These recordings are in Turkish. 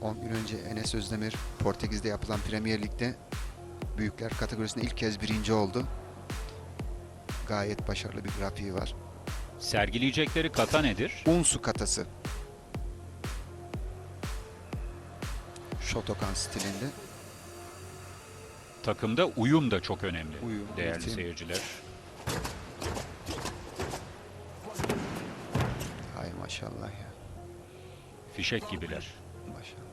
10 gün önce Enes Özdemir Portekiz'de yapılan Premier Lig'de büyükler kategorisinde ilk kez birinci oldu. Gayet başarılı bir grafiği var. Sergileyecekleri kata nedir? Unsu katası. Shotokan stilinde. Takımda uyum da çok önemli. Uyum, değerli ritim. seyirciler. Ay maşallah ya. Fişek gibiler. Maşallah.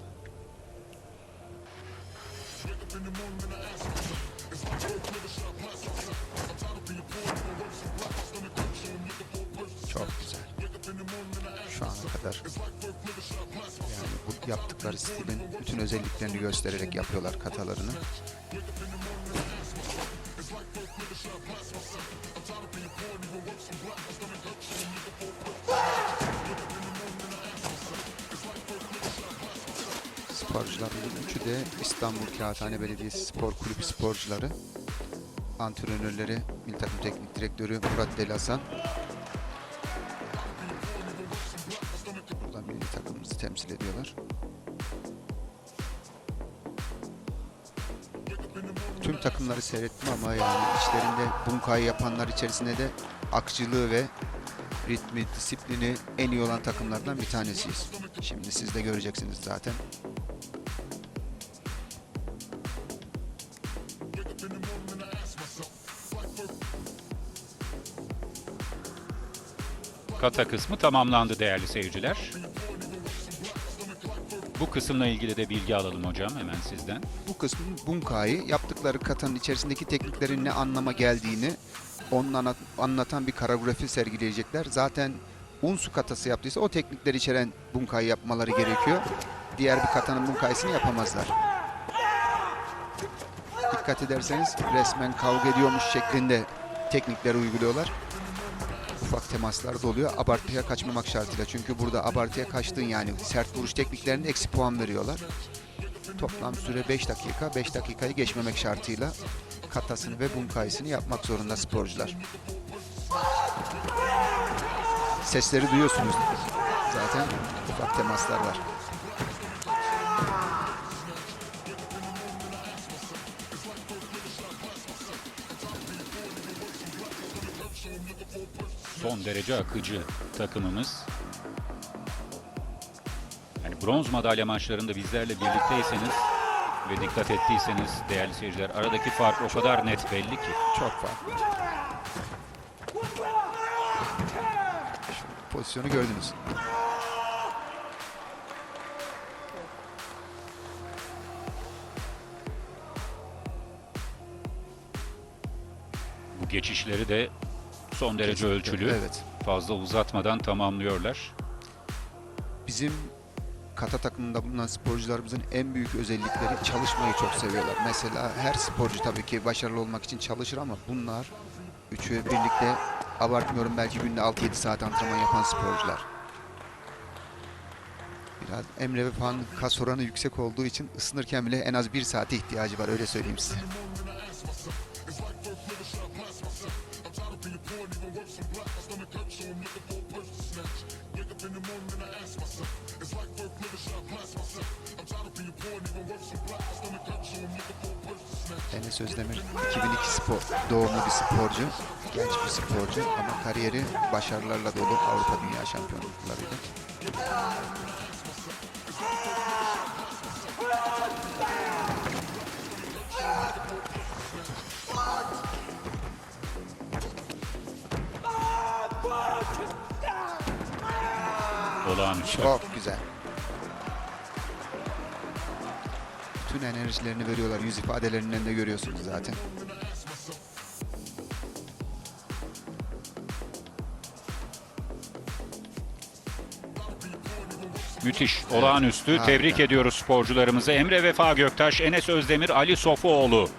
Çok güzel. Şu ana kadar yani bu yaptıkları stilin bütün özelliklerini göstererek yapıyorlar katalarını. Sporcuların üçü de İstanbul Kağıthane Belediyesi Spor Kulübü sporcuları. Antrenörleri, Milli Takım Teknik Direktörü Murat Delasan. Burada milli takımımızı temsil ediyorlar. Tüm takımları seyrettim ama yani içlerinde bunkayı yapanlar içerisinde de akıcılığı ve ritmi, disiplini en iyi olan takımlardan bir tanesiyiz. Şimdi siz de göreceksiniz zaten. Kata kısmı tamamlandı değerli seyirciler. Bu kısımla ilgili de bilgi alalım hocam hemen sizden. Bu kısmın bunkayı yaptıkları katanın içerisindeki tekniklerin ne anlama geldiğini onun anlatan bir koreografi sergileyecekler. Zaten unsu katası yaptıysa o teknikleri içeren bunkayı yapmaları gerekiyor. Diğer bir katanın bunkayısını yapamazlar. Dikkat ederseniz resmen kavga ediyormuş şeklinde teknikleri uyguluyorlar. Ufak temaslar da oluyor. Abartıya kaçmamak şartıyla. Çünkü burada abartıya kaçtığın yani sert vuruş tekniklerinde eksi puan veriyorlar. Toplam süre 5 dakika. 5 dakikayı geçmemek şartıyla katasını ve bunkayısını yapmak zorunda sporcular. Sesleri duyuyorsunuz. Zaten ufak temaslar var. Son derece akıcı takımımız. Yani bronz madalya maçlarında bizlerle birlikteyseniz ve dikkat ettiyseniz değerli seyirciler aradaki fark o kadar net belli ki. Çok farklı. Pozisyonu gördünüz. Bu geçişleri de son derece Kesinlikle, ölçülü. Evet. Fazla uzatmadan tamamlıyorlar. Bizim kata takımında bulunan sporcularımızın en büyük özellikleri çalışmayı çok seviyorlar. Mesela her sporcu tabii ki başarılı olmak için çalışır ama bunlar üçü birlikte abartmıyorum belki günde 6-7 saat antrenman yapan sporcular. Biraz Emre ve Fan kas oranı yüksek olduğu için ısınırken bile en az bir saate ihtiyacı var öyle söyleyeyim size. Enes Özdemir 2002 spor, doğumlu bir sporcu, genç bir sporcu ama kariyeri başarılarla dolu Avrupa Dünya Şampiyonluklarıyla. Olağanüstü. Çok güzel. Bütün enerjilerini veriyorlar. Yüz ifadelerinden de görüyorsunuz zaten. Müthiş, olağanüstü. harika. Tebrik ediyoruz sporcularımızı. Emre Vefa Göktaş, Enes Özdemir, Ali Sofuoğlu.